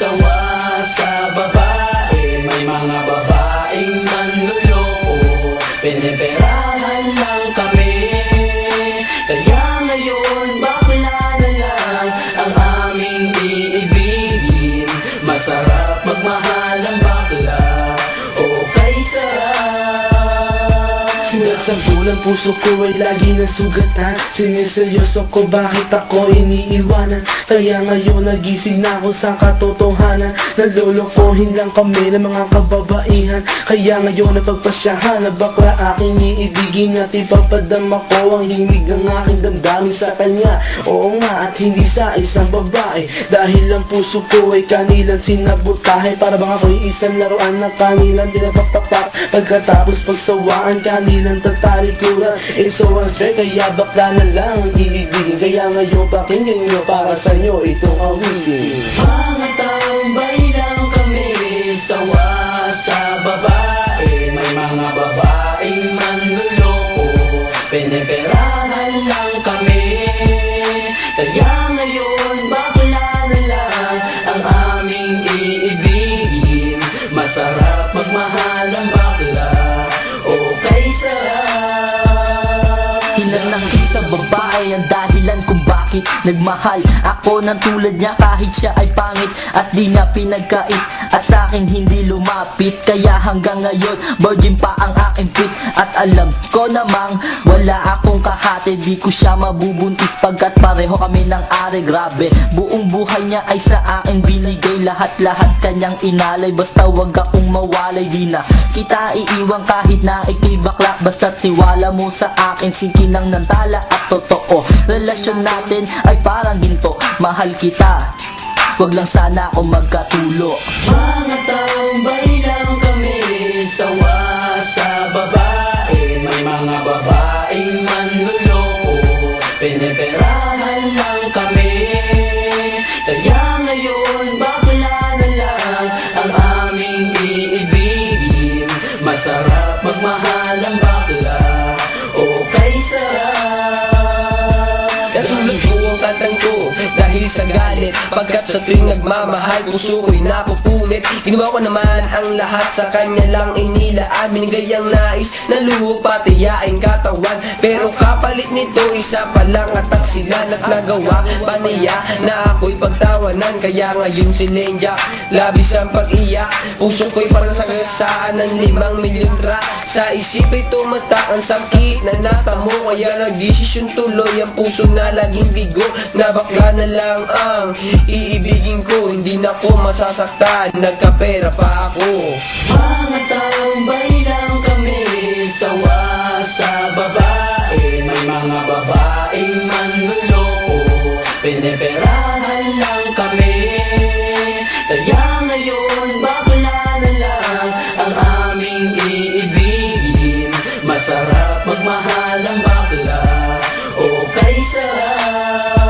sawa Sulat sa bulan, puso ko ay lagi nasugatan. Siniseryoso ko bakit ako iniiwanan. Kaya ngayon nagising na ako sa katotohanan. Nalolokohin lang kami ng mga kababaihan. Kaya ngayon napagpasyahan na bakla aking iibigin At ipapadama ko ang himig ng aking damdamin sa kanya. Oo nga at hindi sa isang babae. Dahil ang puso ko ay kanilang sinabotahe. Para bang ako'y isang laruan na kanilang dinapaktapak Pagkatapos pagsawaan kanilang tatalikuran It's so unfair kaya bakla na lang ang ibigin Kaya ngayon pakinggan nyo para sa inyo itong awitin Mga tambay lang kami Sawa sa babae. May mga babaeng bakit Nagmahal? Ako ng tulad niya kahit siya ay pangit At di na pinagkait. At sa akin hindi lumapit Kaya hanggang ngayon virgin pa ang aking pit At alam ko namang wala akong kahati Di ko siya mabubuntis pagkat pareho kami ng are Grabe buong buhay niya ay sa akin binigay Lahat-lahat kanyang inalay. Basta wag akong mawalay di na Kita iiwan kahit na ikay bakla. Basta tiwala mo sa akin Sinkinang ng tala at totoo. Relasyon natin ay parang ginto. Mahal kita. Wag lang sana ako magkatulo. Mga tambay lang kami Sawa sa babae May mga babaeng manluloko Piniperahan sa tuwing nagmamahal puso ko'y napupunit. Ginawa ko naman ang lahat sa kanya lang inilaan Binigay ang nais na luho pati yaing katawan. Pero kapalit nito isa pa lang at taksilan At nagawa. Pa niya na ako'y pagtawanan Kaya ngayon si Lenja labis ang pag-iyak Puso ko'y parang sagasaan ng limang milyon tra. Sa isip ay tumatak ang sakit na natamo Kaya nagdesisyon tuloy ang puso na laging bigo. Na bakla na lang ang iibigin ko Hindi na ko masasaktan, nagkapera pa ako. Mga tambay lang kami Sawa sa babae? May mga babaeng manluloko. Piniperahan lang kami. Kaya ngayon bakla na lang Ang aming iibigin Masarap magmahal ang bakla. Okay sarap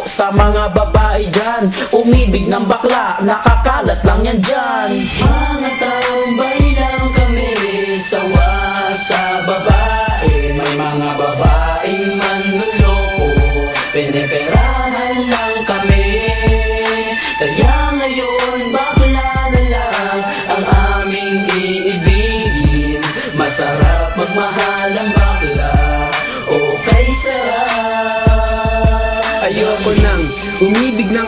sa mga babae dyan. Umibig ng bakla, nakakalat lang yan dyan. Mga tambay lang kami Sawa sa babae. May mga babaeng manluloko Piniperahan lang kami. Kaya ngayon bakla na lang Ang aming iibigin. Masarap magmahal ang bakla umibig ng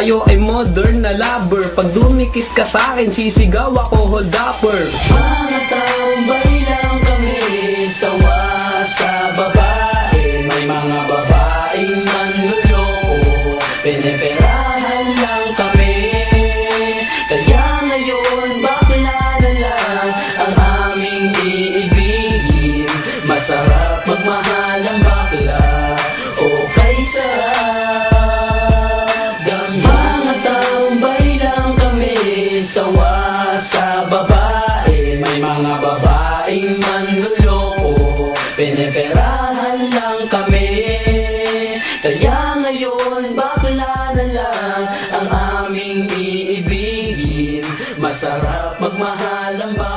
ay modern na lover. Pag dumikit ka sa akin, sisigaw ako hold upper Mga tambay lang kami Sawa sa babae. May mga Sawa sa babae. May mga babaeng manluloko. Piniperahan lang kami. Kaya ngayon bakla na lang Ang aming iibigin. Masarap magmahal ang bakla